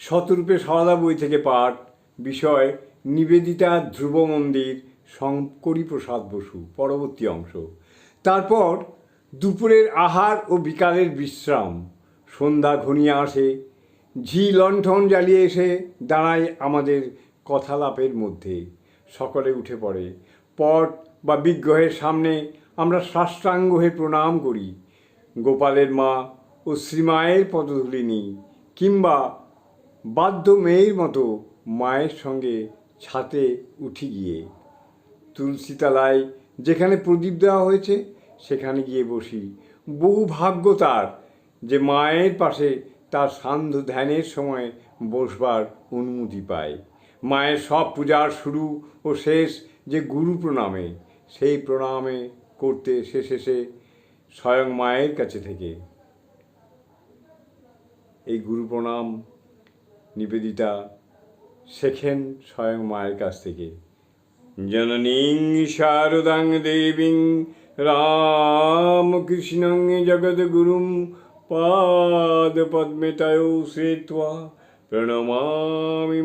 শতরূপে সারদা বই থেকে পাঠ, বিষয়, নিবেদিতা ধ্রুব মন্দির শঙ্করী প্রসাদ বসু, পরবর্তী অংশ। তারপর দুপুরের আহার ও বিকালের বিশ্রাম। সন্ধ্যা ঘনিয়ে আসে, ঝি লণ্ঠন জ্বালিয়ে এসে দাঁড়ায় আমাদের কথালাপের মধ্যে। সকলে উঠে পড়ে। পট বা বিগ্রহের সামনে আমরা সাষ্টাঙ্গ হয়ে প্রণাম করি। গোপালের মা ও শ্রীমায়ের পদধূলি নিই কিংবা বাধ্য মেয়ের মতো মায়ের সঙ্গে ছাতে উঠি গিয়ে তুলসী তলায় যেখানে প্রদীপ দেওয়া হয়েছে, সেখানে গিয়ে বসি। বহু ভাগ্য তার যে মায়ের পাশে তার সান্ধ্য ধ্যানের সময় বসবার অনুমতি পায়। মায়ের সব পূজার শুরু ও শেষ যে গুরু প্রণামে, সেই প্রণামে করতে শেষ শেষে স্বয়ং মায়ের কাছে থেকে এই গুরু প্রণাম নিবেদিতা শেখেন স্বয়ং মায়ের কাছ থেকে। জননীং শারদাং দেবীং রামকৃষ্ণং জগদ্গুরুম পাদপদ্মে তয়ো প্রণমামি প্রণমামি